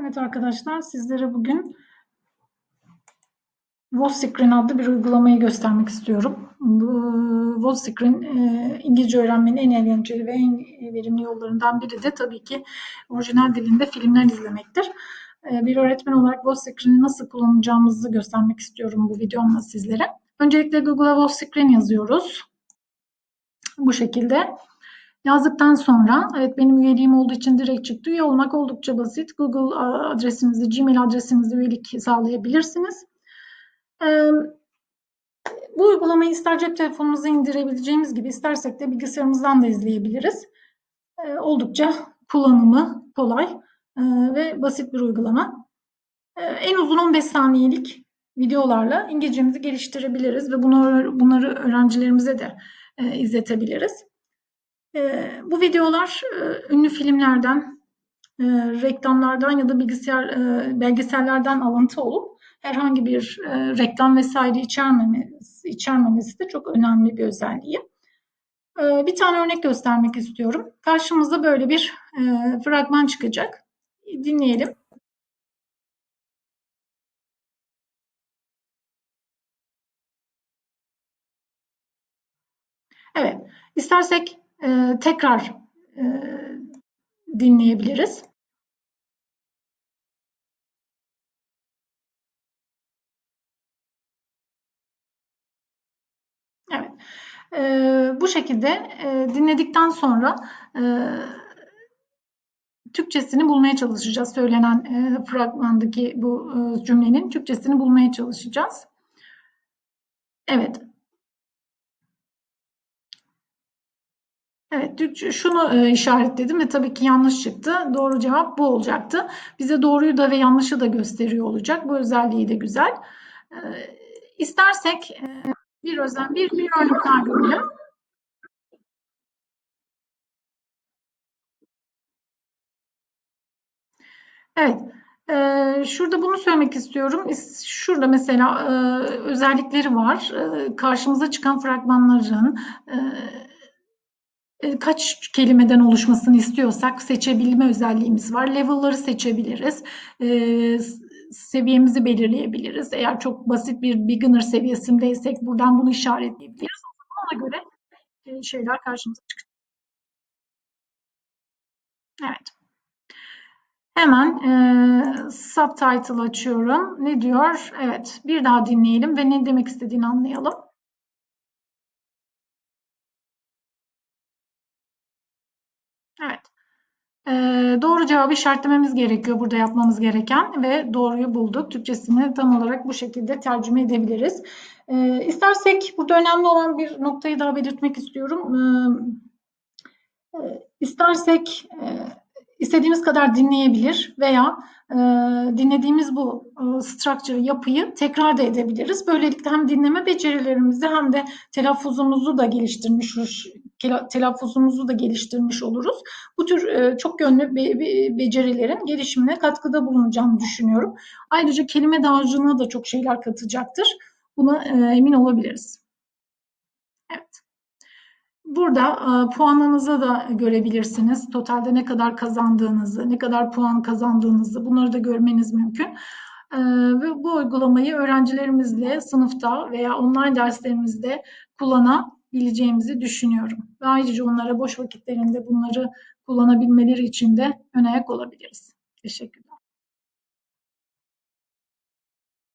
Evet arkadaşlar sizlere bugün Vosscreen adlı bir uygulamayı göstermek istiyorum. Vosscreen e, İngilizce öğrenmenin en eğlenceli ve en verimli yollarından biri de tabii ki orijinal dilinde filmler izlemektir. E, bir öğretmen olarak Vosscreen'i nasıl kullanacağımızı göstermek istiyorum bu videomla sizlere. Öncelikle Google'a Vosscreen yazıyoruz. Bu şekilde. Yazdıktan sonra evet benim üyeliğim olduğu için direkt çıktı. Üye olmak oldukça basit. Google adresinizi, Gmail adresinizi üyelik sağlayabilirsiniz. bu uygulamayı ister cep telefonumuza indirebileceğimiz gibi istersek de bilgisayarımızdan da izleyebiliriz. oldukça kullanımı kolay ve basit bir uygulama. en uzun 15 saniyelik videolarla İngilizcemizi geliştirebiliriz ve bunları, bunları öğrencilerimize de izletebiliriz. E, bu videolar e, ünlü filmlerden, e, reklamlardan ya da bilgisayar e, belgesellerden alıntı olup herhangi bir reklam vesaire içermemesi, içermemesi de çok önemli bir özelliği. E, bir tane örnek göstermek istiyorum. Karşımızda böyle bir e, fragman çıkacak. Dinleyelim. Evet, istersek e, tekrar e, dinleyebiliriz. Evet. E, bu şekilde e, dinledikten sonra e, Türkçesini bulmaya çalışacağız. Söylenen e, fragmandaki bu e, cümlenin Türkçesini bulmaya çalışacağız. Evet. Evet, şunu e, işaretledim ve tabii ki yanlış çıktı. Doğru cevap bu olacaktı. Bize doğruyu da ve yanlışı da gösteriyor olacak. Bu özelliği de güzel. E, istersek e, bir özel bir, örnek daha görelim. Evet. Şurada bunu söylemek istiyorum. Şurada mesela özellikleri var. Karşımıza çıkan fragmanların kaç kelimeden oluşmasını istiyorsak seçebilme özelliğimiz var. Level'ları seçebiliriz. E, seviyemizi belirleyebiliriz. Eğer çok basit bir beginner seviyesindeysek buradan bunu işaretleyebiliriz. Ona göre e, şeyler karşımıza çıkacak. Evet. Hemen e, subtitle açıyorum. Ne diyor? Evet, bir daha dinleyelim ve ne demek istediğini anlayalım. Evet. Ee, doğru cevabı işaretlememiz gerekiyor burada yapmamız gereken ve doğruyu bulduk. Türkçesini tam olarak bu şekilde tercüme edebiliriz. Ee, istersek burada önemli olan bir noktayı daha belirtmek istiyorum. Ee, e, istersek e, istediğimiz kadar dinleyebilir veya e, dinlediğimiz bu e, structure, yapıyı tekrar da edebiliriz. Böylelikle hem dinleme becerilerimizi hem de telaffuzumuzu da geliştirmiş telaffuzumuzu da geliştirmiş oluruz. Bu tür e, çok yönlü be, be, becerilerin gelişimine katkıda bulunacağını düşünüyorum. Ayrıca kelime dağarcığına da çok şeyler katacaktır. Buna e, emin olabiliriz. Evet. Burada e, puanınızı da görebilirsiniz. Totalde ne kadar kazandığınızı, ne kadar puan kazandığınızı bunları da görmeniz mümkün. E, ve bu uygulamayı öğrencilerimizle sınıfta veya online derslerimizde kullanabileceğimizi düşünüyorum. Ve ayrıca onlara boş vakitlerinde bunları kullanabilmeleri için de ön ayak olabiliriz. Teşekkürler.